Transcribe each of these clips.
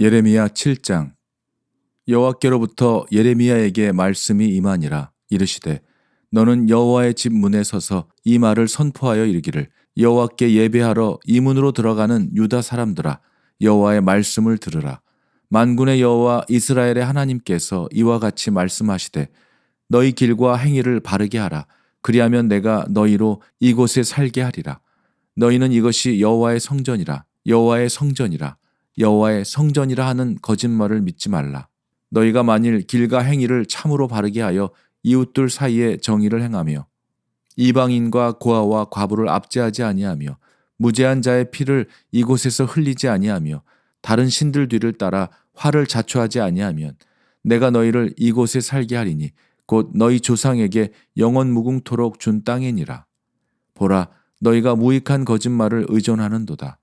예레미야 7장. 여호와께로부터 예레미야에게 말씀이 임하니라 이르시되 너는 여호와의 집 문에 서서 이 말을 선포하여 이르기를 여호와께 예배하러 이 문으로 들어가는 유다 사람들아 여호와의 말씀을 들으라. 만군의 여호와 이스라엘의 하나님께서 이와 같이 말씀하시되 너희 길과 행위를 바르게 하라. 그리하면 내가 너희로 이곳에 살게 하리라. 너희는 이것이 여호와의 성전이라 여호와의 성전이라 여호와의 성전이라 하는 거짓말을 믿지 말라. 너희가 만일 길과 행위를 참으로 바르게 하여 이웃들 사이에 정의를 행하며 이방인과 고아와 과부를 압제하지 아니하며 무죄한 자의 피를 이곳에서 흘리지 아니하며 다른 신들 뒤를 따라 화를 자초하지 아니하면 내가 너희를 이곳에 살게 하리니 곧 너희 조상에게 영원 무궁토록 준 땅이니라. 보라 너희가 무익한 거짓말을 의존하는도다.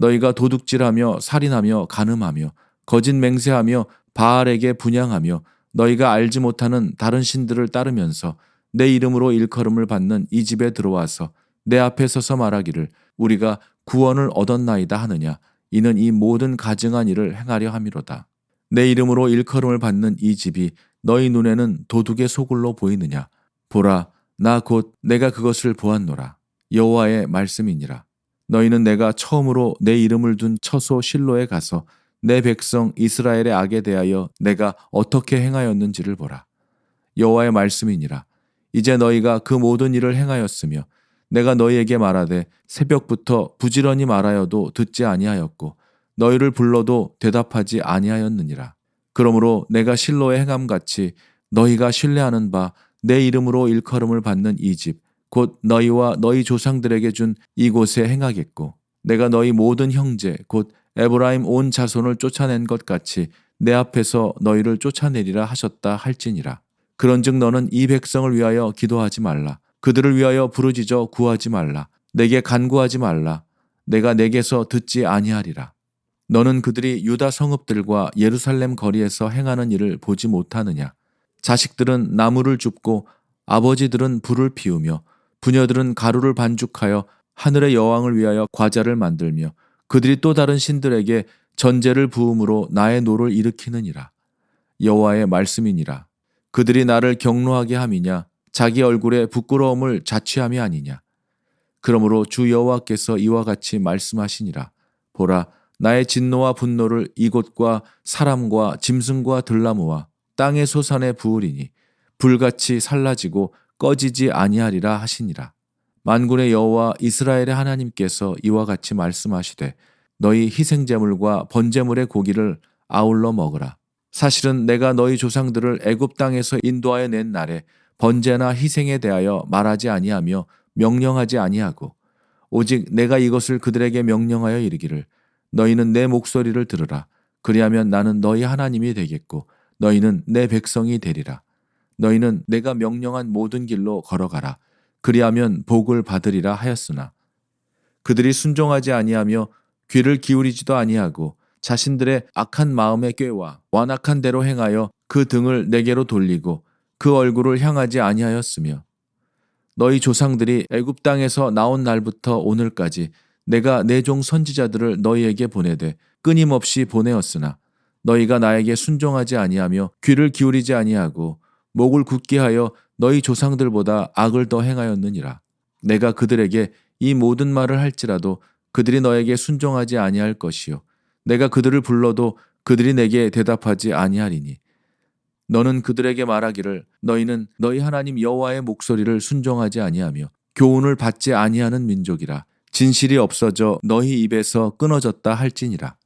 너희가 도둑질하며 살인하며 간음하며 거짓 맹세하며 바알에게 분양하며 너희가 알지 못하는 다른 신들을 따르면서 내 이름으로 일컬음을 받는 이 집에 들어와서 내 앞에 서서 말하기를 우리가 구원을 얻었나이다 하느냐 이는 이 모든 가증한 일을 행하려 함이로다. 내 이름으로 일컬음을 받는 이 집이 너희 눈에는 도둑의 소굴로 보이느냐 보라 나 곧 내가 그것을 보았노라 여호와의 말씀이니라. 너희는 내가 처음으로 내 이름을 둔 처소 실로에 가서 내 백성 이스라엘의 악에 대하여 내가 어떻게 행하였는지를 보라. 여호와의 말씀이니라. 이제 너희가 그 모든 일을 행하였으며 내가 너희에게 말하되 새벽부터 부지런히 말하여도 듣지 아니하였고 너희를 불러도 대답하지 아니하였느니라. 그러므로 내가 실로의 행함 같이 너희가 신뢰하는 바 내 이름으로 일컬음을 받는 이 집 곧 너희와 너희 조상들에게 준 이곳에 행하겠고 내가 너희 모든 형제 곧 에브라임 온 자손을 쫓아낸 것 같이 내 앞에서 너희를 쫓아내리라 하셨다 할지니라. 그런즉 너는 이 백성을 위하여 기도하지 말라. 그들을 위하여 부르짖어 구하지 말라. 내게 간구하지 말라. 내가 내게서 듣지 아니하리라. 너는 그들이 유다 성읍들과 예루살렘 거리에서 행하는 일을 보지 못하느냐? 자식들은 나무를 줍고 아버지들은 불을 피우며 부녀들은 가루를 반죽하여 하늘의 여왕을 위하여 과자를 만들며 그들이 또 다른 신들에게 전제를 부음으로 나의 노를 일으키느니라. 여호와의 말씀이니라. 그들이 나를 경노하게 함이냐? 자기 얼굴에 부끄러움을 자취함이 아니냐? 그러므로 주 여호와께서 이와 같이 말씀하시니라. 보라, 나의 진노와 분노를 이곳과 사람과 짐승과 들나무와 땅의 소산에 부으리니 불같이 살라지고 꺼지지 아니하리라 하시니라. 만군의 여호와 이스라엘의 하나님께서 이와 같이 말씀하시되 너희 희생제물과 번제물의 고기를 아울러 먹으라. 사실은 내가 너희 조상들을 애굽 땅에서 인도하여 낸 날에 번제나 희생에 대하여 말하지 아니하며 명령하지 아니하고 오직 내가 이것을 그들에게 명령하여 이르기를 너희는 내 목소리를 들으라. 그리하면 나는 너희 하나님이 되겠고 너희는 내 백성이 되리라. 너희는 내가 명령한 모든 길로 걸어가라. 그리하면 복을 받으리라 하였으나 그들이 순종하지 아니하며 귀를 기울이지도 아니하고 자신들의 악한 마음에 꾀와 완악한 대로 행하여 그 등을 내게로 돌리고 그 얼굴을 향하지 아니하였으며 너희 조상들이 애굽 땅에서 나온 날부터 오늘까지 내가 내 종 선지자들을 너희에게 보내되 끊임없이 보내었으나 너희가 나에게 순종하지 아니하며 귀를 기울이지 아니하고 목을 굳게 하여 너희 조상들보다 악을 더 행하였느니라. 내가 그들에게 이 모든 말을 할지라도 그들이 너에게 순종하지 아니할 것이요. 내가 그들을 불러도 그들이 내게 대답하지 아니하리니. 너는 그들에게 말하기를 너희는 너희 하나님 여호와의 목소리를 순종하지 아니하며 교훈을 받지 아니하는 민족이라. 진실이 없어져 너희 입에서 끊어졌다 할지니라.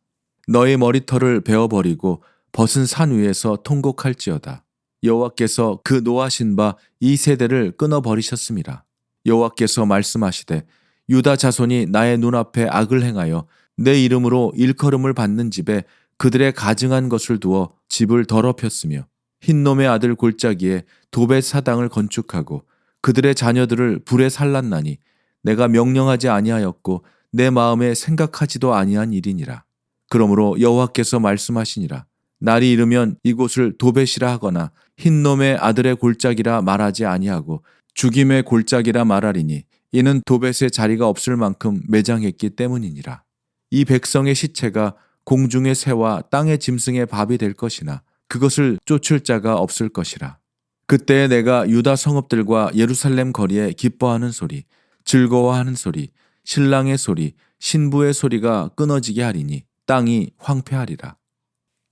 너희 머리털을 베어 버리고 벗은 산 위에서 통곡할지어다. 여호와께서 그 노하신 바 이 세대를 끊어 버리셨습니다. 여호와께서 말씀하시되 유다 자손이 나의 눈앞에 악을 행하여 내 이름으로 일컬음을 받는 집에 그들의 가증한 것을 두어 집을 더럽혔으며 흰놈의 아들 골짜기에 도배 사당을 건축하고 그들의 자녀들을 불에 살랐나니 내가 명령하지 아니하였고 내 마음에 생각하지도 아니한 일이니라. 그러므로 여호와께서 말씀하시니라. 날이 이르면 이곳을 도벳이라 하거나 흰놈의 아들의 골짜기라 말하지 아니하고 죽임의 골짜기라 말하리니 이는 도벳의 자리가 없을 만큼 매장했기 때문이니라. 이 백성의 시체가 공중의 새와 땅의 짐승의 밥이 될 것이나 그것을 쫓을 자가 없을 것이라. 그때에 내가 유다 성읍들과 예루살렘 거리에 기뻐하는 소리, 즐거워하는 소리, 신랑의 소리, 신부의 소리가 끊어지게 하리니 땅이 황폐하리라.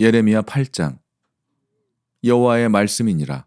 예레미야 8장 여호와의 말씀이니라.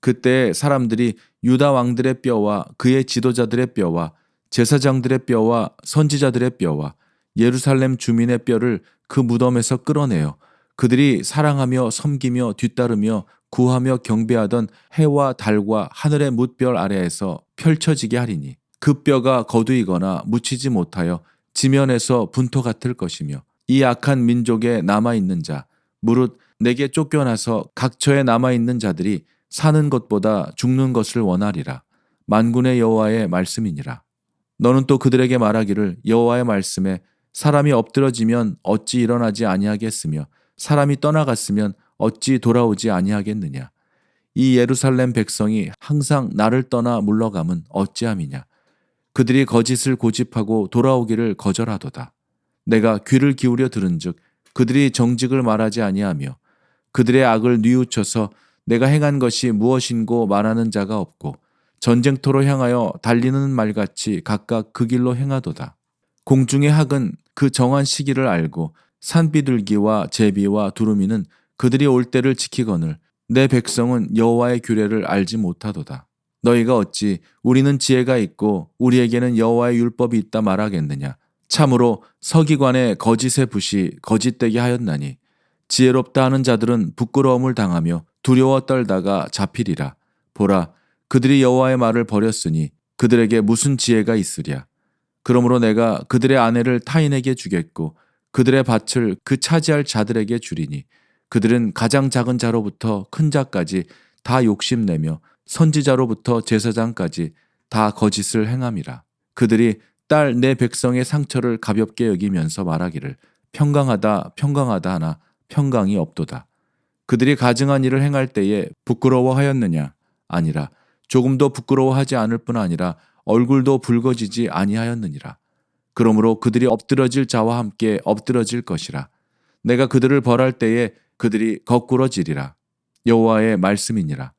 그때 사람들이 유다 왕들의 뼈와 그의 지도자들의 뼈와 제사장들의 뼈와 선지자들의 뼈와 예루살렘 주민의 뼈를 그 무덤에서 끌어내어 그들이 사랑하며 섬기며 뒤따르며 구하며 경배하던 해와 달과 하늘의 뭇별 아래에서 펼쳐지게 하리니 그 뼈가 거두이거나 묻히지 못하여 지면에서 분토 같을 것이며 이 악한 민족에 남아 있는 자 무릇 내게 쫓겨나서 각처에 남아 있는 자들이 사는 것보다 죽는 것을 원하리라. 만군의 여호와의 말씀이니라. 너는 또 그들에게 말하기를 여호와의 말씀에 사람이 엎드러지면 어찌 일어나지 아니하겠으며 사람이 떠나갔으면 어찌 돌아오지 아니하겠느냐? 이 예루살렘 백성이 항상 나를 떠나 물러감은 어찌함이냐? 그들이 거짓을 고집하고 돌아오기를 거절하도다. 내가 귀를 기울여 들은즉 그들이 정직을 말하지 아니하며 그들의 악을 뉘우쳐서 내가 행한 것이 무엇인고 말하는 자가 없고 전쟁터로 향하여 달리는 말같이 각각 그 길로 행하도다. 공중의 학은 그 정한 시기를 알고 산비둘기와 제비와 두루미는 그들이 올 때를 지키거늘 내 백성은 여호와의 규례를 알지 못하도다. 너희가 어찌 우리는 지혜가 있고 우리에게는 여호와의 율법이 있다 말하겠느냐? 참으로 서기관의 거짓의 붓이 거짓되게 하였나니 지혜롭다 하는 자들은 부끄러움을 당하며 두려워 떨다가 잡히리라. 보라, 그들이 여호와의 말을 버렸으니 그들에게 무슨 지혜가 있으랴. 그러므로 내가 그들의 아내를 타인에게 주겠고 그들의 밭을 그 차지할 자들에게 주리니 그들은 가장 작은 자로부터 큰 자까지 다 욕심내며 선지자로부터 제사장까지 다 거짓을 행함이라. 그들이 딸 내 백성의 상처를 가볍게 여기면서 말하기를 평강하다 평강하다 하나 평강이 없도다. 그들이 가증한 일을 행할 때에 부끄러워하였느냐? 아니라 조금도 부끄러워하지 않을 뿐 아니라 얼굴도 붉어지지 아니하였느니라. 그러므로 그들이 엎드러질 자와 함께 엎드러질 것이라. 내가 그들을 벌할 때에 그들이 거꾸러지리라. 여호와의 말씀이니라.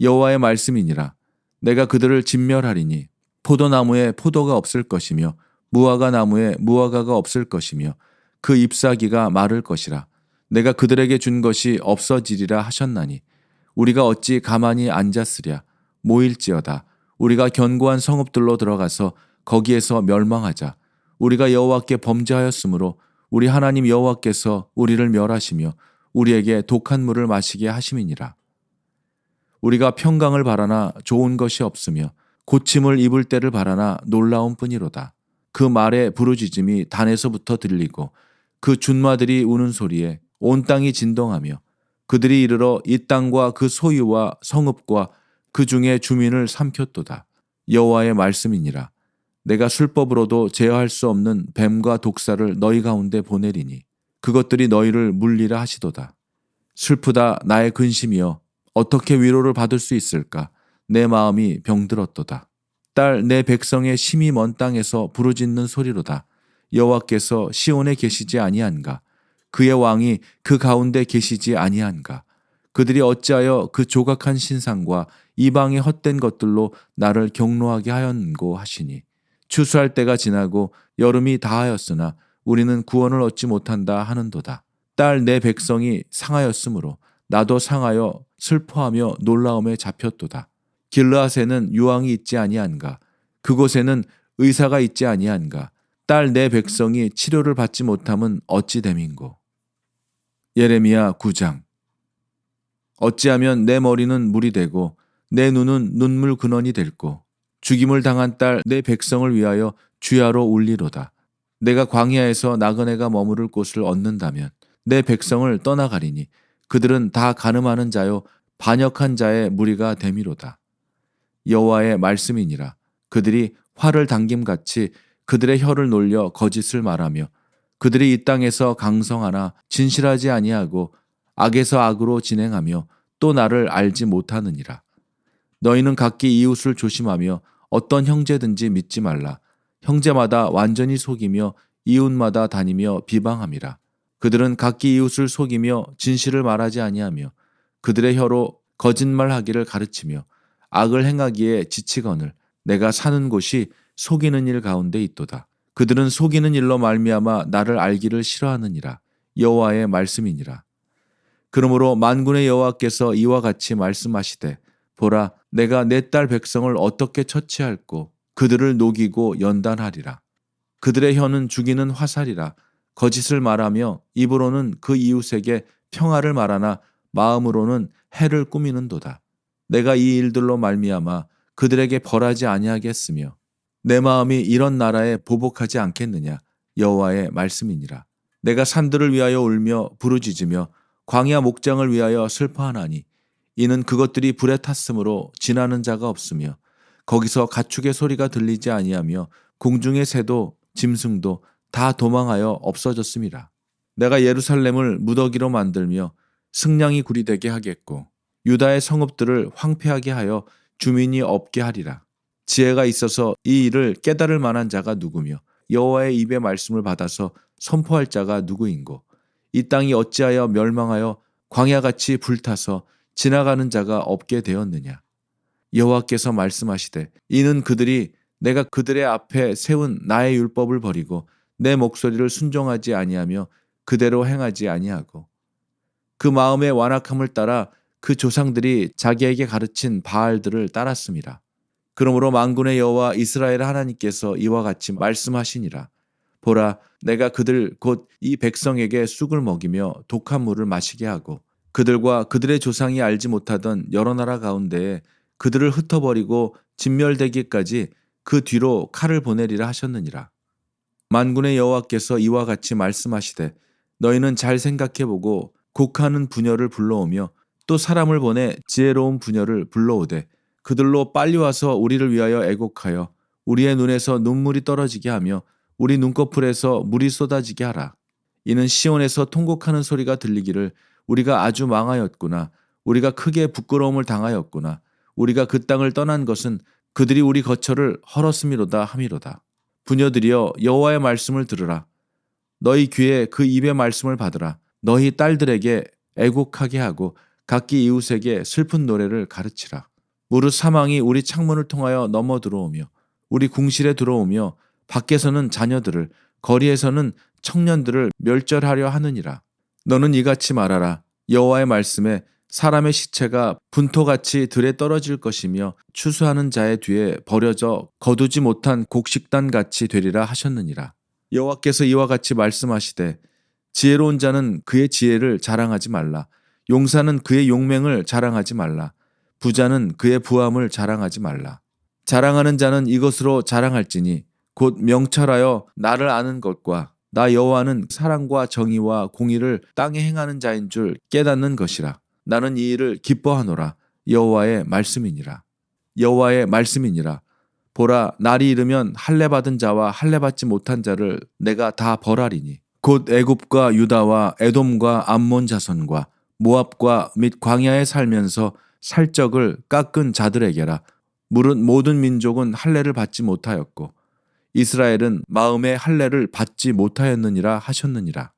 여호와의 말씀이니라. 내가 그들을 진멸하리니 포도나무에 포도가 없을 것이며 무화과 나무에 무화과가 없을 것이며 그 잎사귀가 마를 것이라. 내가 그들에게 준 것이 없어지리라 하셨나니 우리가 어찌 가만히 앉았으랴? 모일지어다. 우리가 견고한 성읍들로 들어가서 거기에서 멸망하자. 우리가 여호와께 범죄하였으므로 우리 하나님 여호와께서 우리를 멸하시며 우리에게 독한 물을 마시게 하심이니라. 우리가 평강을 바라나 좋은 것이 없으며 고침을 입을 때를 바라나 놀라운 뿐이로다. 그 말의 부르짖음이 단에서부터 들리고 그 준마들이 우는 소리에 온 땅이 진동하며 그들이 이르러 이 땅과 그 소유와 성읍과 그 중에 주민을 삼켰도다. 여호와의 말씀이니라. 내가 술법으로도 제어할 수 없는 뱀과 독사를 너희 가운데 보내리니 그것들이 너희를 물리라 하시도다. 슬프다 나의 근심이여 어떻게 위로를 받을 수 있을까? 내 마음이 병들었도다. 딸 내 백성의 심히 먼 땅에서 부르짖는 소리로다. 여호와께서 시온에 계시지 아니한가? 그의 왕이 그 가운데 계시지 아니한가? 그들이 어찌하여 그 조각한 신상과 이방의 헛된 것들로 나를 경로하게 하였고 하시니 추수할 때가 지나고 여름이 다하였으나 우리는 구원을 얻지 못한다 하는도다. 딸 내 백성이 상하였으므로 나도 상하여 슬퍼하며 놀라움에 잡혔도다. 길르앗에는 유황이 있지 아니한가? 그곳에는 의사가 있지 아니한가? 딸 내 백성이 치료를 받지 못함은 어찌 됨인고? 예레미야 9장 어찌하면 내 머리는 물이 되고 내 눈은 눈물 근원이 될고 죽임을 당한 딸 내 백성을 위하여 주야로 울리로다. 내가 광야에서 나그네가 머무를 곳을 얻는다면 내 백성을 떠나가리니 그들은 다 가늠하는 자요 반역한 자의 무리가 됨이로다. 여호와의 말씀이니라 그들이 활을 당김같이 그들의 혀를 놀려 거짓을 말하며 그들이 이 땅에서 강성하나 진실하지 아니하고 악에서 악으로 진행하며 또 나를 알지 못하느니라. 너희는 각기 이웃을 조심하며 어떤 형제든지 믿지 말라. 형제마다 완전히 속이며 이웃마다 다니며 비방함이라. 그들은 각기 이웃을 속이며 진실을 말하지 아니하며 그들의 혀로 거짓말하기를 가르치며 악을 행하기에 지치거늘 내가 사는 곳이 속이는 일 가운데 있도다. 그들은 속이는 일로 말미암아 나를 알기를 싫어하느니라. 여호와의 말씀이니라. 그러므로 만군의 여호와께서 이와 같이 말씀하시되 보라 내가 내 딸 백성을 어떻게 처치할꼬 그들을 녹이고 연단하리라. 그들의 혀는 죽이는 화살이라 거짓을 말하며 입으로는 그 이웃에게 평화를 말하나 마음으로는 해를 꾸미는도다. 내가 이 일들로 말미암아 그들에게 벌하지 아니하겠으며 내 마음이 이런 나라에 보복하지 않겠느냐 여호와의 말씀이니라. 내가 산들을 위하여 울며 부르짖으며 광야 목장을 위하여 슬퍼하나니 이는 그것들이 불에 탔으므로 지나는 자가 없으며 거기서 가축의 소리가 들리지 아니하며 공중의 새도 짐승도 다 도망하여 없어졌습니다. 내가 예루살렘을 무더기로 만들며 승냥이 굴이 되게 하겠고 유다의 성읍들을 황폐하게 하여 주민이 없게 하리라. 지혜가 있어서 이 일을 깨달을 만한 자가 누구며 여호와의 입의 말씀을 받아서 선포할 자가 누구인고 이 땅이 어찌하여 멸망하여 광야같이 불타서 지나가는 자가 없게 되었느냐 여호와께서 말씀하시되 이는 그들이 내가 그들의 앞에 세운 나의 율법을 버리고 내 목소리를 순종하지 아니하며 그대로 행하지 아니하고 그 마음의 완악함을 따라 그 조상들이 자기에게 가르친 바알들을 따랐습니다. 그러므로 만군의 여호와 이스라엘 하나님께서 이와 같이 말씀하시니라. 보라, 내가 그들 곧 이 백성에게 쑥을 먹이며 독한 물을 마시게 하고 그들과 그들의 조상이 알지 못하던 여러 나라 가운데에 그들을 흩어버리고 진멸되기까지 그 뒤로 칼을 보내리라 하셨느니라. 만군의 여호와께서 이와 같이 말씀하시되 너희는 잘 생각해보고 곡하는 부녀를 불러오며 또 사람을 보내 지혜로운 부녀를 불러오되 그들로 빨리 와서 우리를 위하여 애곡하여 우리의 눈에서 눈물이 떨어지게 하며 우리 눈꺼풀에서 물이 쏟아지게 하라. 이는 시온에서 통곡하는 소리가 들리기를 우리가 아주 망하였구나. 우리가 크게 부끄러움을 당하였구나. 우리가 그 땅을 떠난 것은 그들이 우리 거처를 헐었음이로다 함이로다. 부녀들이여 여호와의 말씀을 들으라. 너희 귀에 그 입의 말씀을 받으라. 너희 딸들에게 애곡하게 하고 각기 이웃에게 슬픈 노래를 가르치라. 무릇 사망이 우리 창문을 통하여 넘어 들어오며 우리 궁실에 들어오며 밖에서는 자녀들을 거리에서는 청년들을 멸절하려 하느니라. 너는 이같이 말하라. 여호와의 말씀에 사람의 시체가 분토같이 들에 떨어질 것이며 추수하는 자의 뒤에 버려져 거두지 못한 곡식단 같이 되리라 하셨느니라. 여호와께서 이와 같이 말씀하시되 지혜로운 자는 그의 지혜를 자랑하지 말라. 용사는 그의 용맹을 자랑하지 말라. 부자는 그의 부함을 자랑하지 말라. 자랑하는 자는 이것으로 자랑할지니 곧 명철하여 나를 아는 것과 나 여호와는 사랑과 정의와 공의를 땅에 행하는 자인 줄 깨닫는 것이라. 나는 이 일을 기뻐하노라. 여호와의 말씀이니라. 여호와의 말씀이니라. 보라 날이 이르면 할례 받은 자와 할례 받지 못한 자를 내가 다 벌하리니 곧 애굽과 유다와 에돔과 암몬 자손과 모압과 및 광야에 살면서 살적을 깎은 자들에게라. 무릇 모든 민족은 할례를 받지 못하였고 이스라엘은 마음의 할례를 받지 못하였느니라 하셨느니라